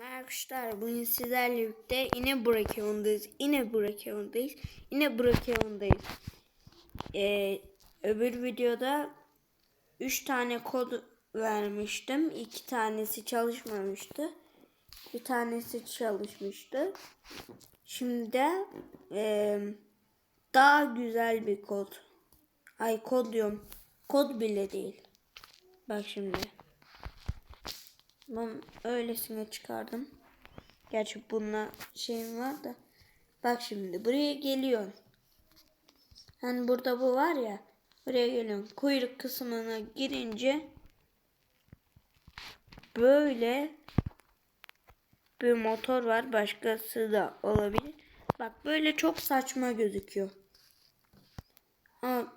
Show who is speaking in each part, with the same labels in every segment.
Speaker 1: Arkadaşlar bugün sizlerle birlikte yine Brakeon'dayız. Yine Brakeon'dayız. Yine Brakeon'dayız. Ee, öbür videoda 3 tane kod vermiştim. 2 tanesi çalışmamıştı. Bir tanesi çalışmıştı. Şimdi de ee, daha güzel bir kod. Ay kod diyorum. Kod bile değil. Bak şimdi. Ben öylesine çıkardım. Gerçi bununla şeyim var da. Bak şimdi buraya geliyorsun. Hani burada bu var ya. Buraya geliyorsun. Kuyruk kısmına girince böyle bir motor var. Başkası da olabilir. Bak böyle çok saçma gözüküyor. Ama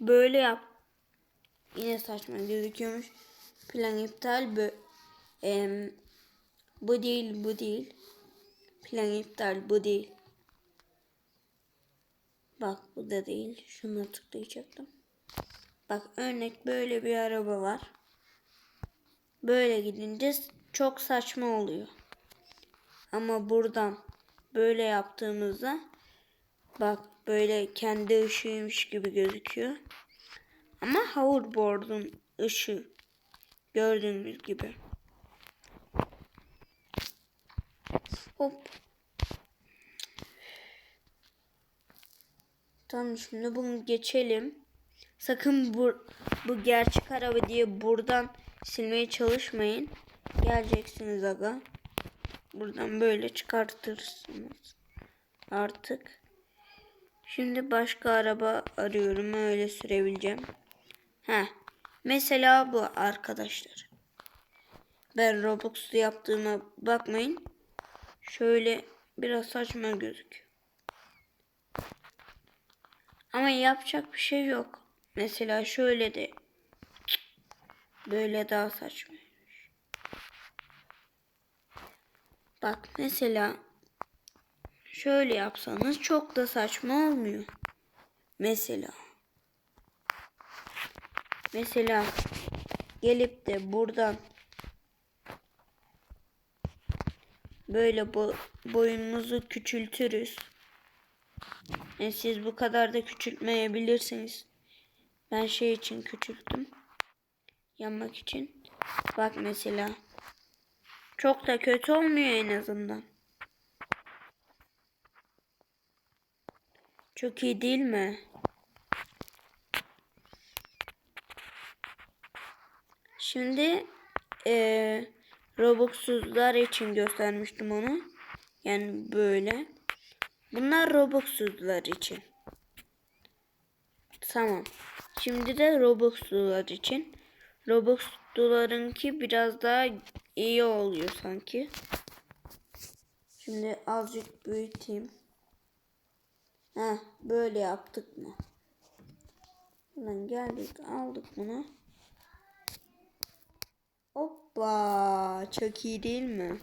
Speaker 1: böyle yap. Yine saçma gözüküyormuş. Plan iptal. Bö Em, bu değil, bu değil. Plan iptal, bu değil. Bak bu da değil. Şuna tıklayacaktım. Bak örnek böyle bir araba var. Böyle gidince çok saçma oluyor. Ama buradan böyle yaptığımızda bak böyle kendi ışığıymış gibi gözüküyor. Ama hoverboard'un ışığı gördüğünüz gibi. Hop. Tamam şimdi bunu geçelim. Sakın bu, bu gerçek araba diye buradan silmeye çalışmayın. Geleceksiniz aga. Buradan böyle çıkartırsınız. Artık. Şimdi başka araba arıyorum. Öyle sürebileceğim. Ha. Mesela bu arkadaşlar. Ben Robux'lu yaptığıma bakmayın. Şöyle biraz saçma gözüküyor. Ama yapacak bir şey yok. Mesela şöyle de böyle daha saçma. Bak mesela şöyle yapsanız çok da saçma olmuyor. Mesela mesela gelip de buradan böyle bo boyunuzu küçültürüz. Yani siz bu kadar da küçültmeyebilirsiniz. Ben şey için küçülttüm. Yanmak için. Bak mesela. Çok da kötü olmuyor en azından. Çok iyi değil mi? Şimdi eee Robux'suzlar için göstermiştim onu. Yani böyle. Bunlar Robux'suzlar için. Tamam. Şimdi de Robux'lular için. Robux'lularınki biraz daha iyi oluyor sanki. Şimdi azıcık büyüteyim. Heh, böyle yaptık mı? Buradan geldik aldık bunu. Hoppa. Çok iyi değil mi?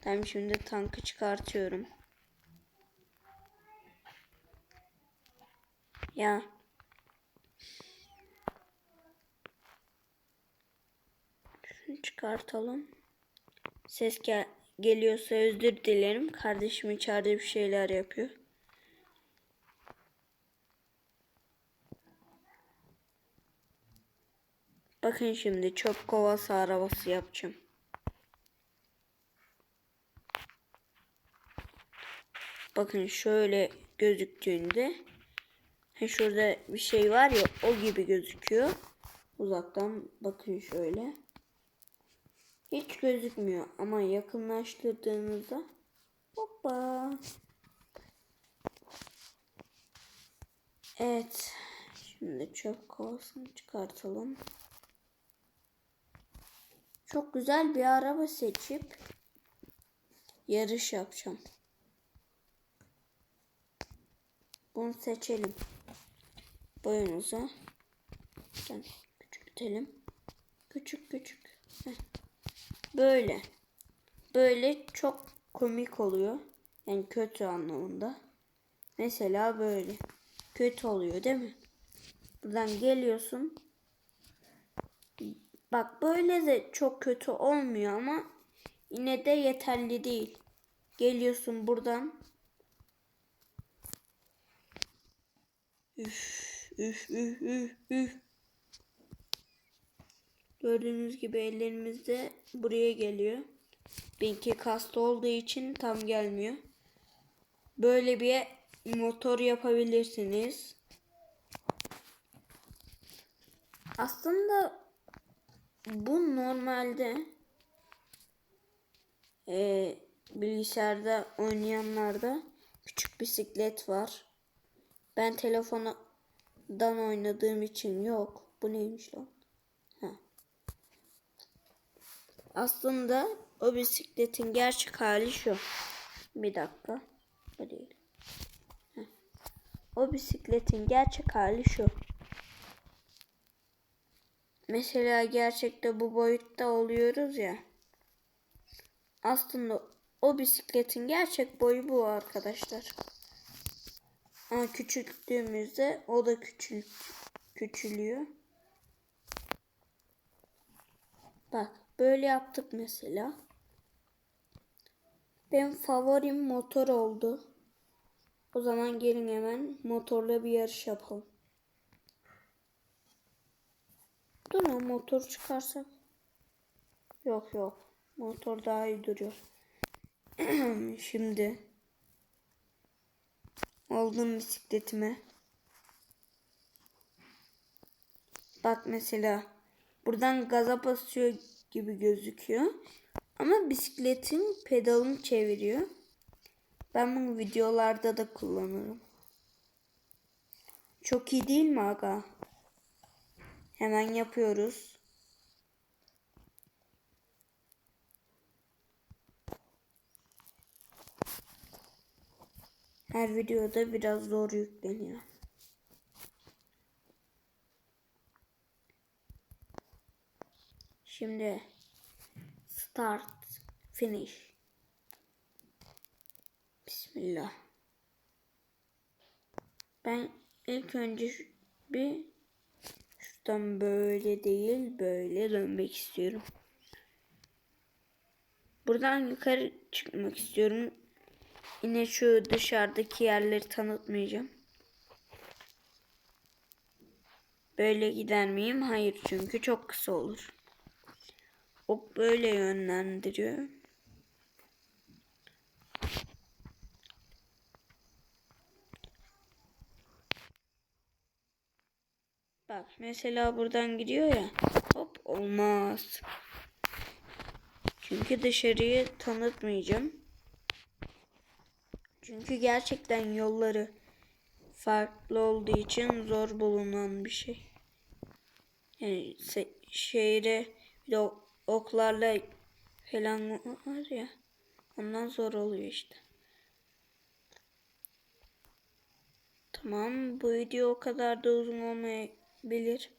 Speaker 1: Tamam şimdi tankı çıkartıyorum. Ya. Şunu çıkartalım. Ses gel geliyorsa özür dilerim. Kardeşim içeride bir şeyler yapıyor. Bakın şimdi çöp kovası arabası yapacağım. Bakın şöyle gözüktüğünde şurada bir şey var ya o gibi gözüküyor. Uzaktan bakın şöyle. Hiç gözükmüyor ama yakınlaştırdığınızda hoppa. Evet. Şimdi çöp kovasını çıkartalım. Çok güzel bir araba seçip yarış yapacağım. Bunu seçelim. Boyumuza. Yani küçültelim. Küçük küçük. Heh. Böyle. Böyle çok komik oluyor. Yani kötü anlamında. Mesela böyle. Kötü oluyor değil mi? Buradan geliyorsun. Bak böyle de çok kötü olmuyor ama yine de yeterli değil. Geliyorsun buradan. Üf, üf, üf, üf, üf. Gördüğünüz gibi ellerimizde buraya geliyor. Benimki kasta olduğu için tam gelmiyor. Böyle bir motor yapabilirsiniz. Aslında bu normalde e, bilgisayarda oynayanlarda küçük bisiklet var. Ben telefondan oynadığım için yok. Bu neymiş lan? Ha. Aslında o bisikletin gerçek hali şu. Bir dakika. Bu değil. Heh. O bisikletin gerçek hali şu. Mesela gerçekte bu boyutta oluyoruz ya. Aslında o bisikletin gerçek boyu bu arkadaşlar. Ama küçülttüğümüzde o da küçül küçülüyor. Bak böyle yaptık mesela. Benim favorim motor oldu. O zaman gelin hemen motorla bir yarış yapalım. Dur lan motor çıkarsak. Yok yok. Motor daha iyi duruyor. Şimdi aldım bisikletime. Bak mesela buradan gaza basıyor gibi gözüküyor. Ama bisikletin pedalını çeviriyor. Ben bunu videolarda da kullanırım. Çok iyi değil mi aga? Hemen yapıyoruz. Her videoda biraz zor yükleniyor. Şimdi start finish. Bismillah. Ben ilk önce bir şuradan böyle değil böyle dönmek istiyorum. Buradan yukarı çıkmak istiyorum. Yine şu dışarıdaki yerleri tanıtmayacağım. Böyle gider miyim? Hayır çünkü çok kısa olur. Ok böyle yönlendiriyor. Bak mesela buradan gidiyor ya. Hop olmaz. Çünkü dışarıyı tanıtmayacağım. Çünkü gerçekten yolları farklı olduğu için zor bulunan bir şey. Yani şehre bir de oklarla falan var ya. Ondan zor oluyor işte. Tamam bu video o kadar da uzun olmayabilir.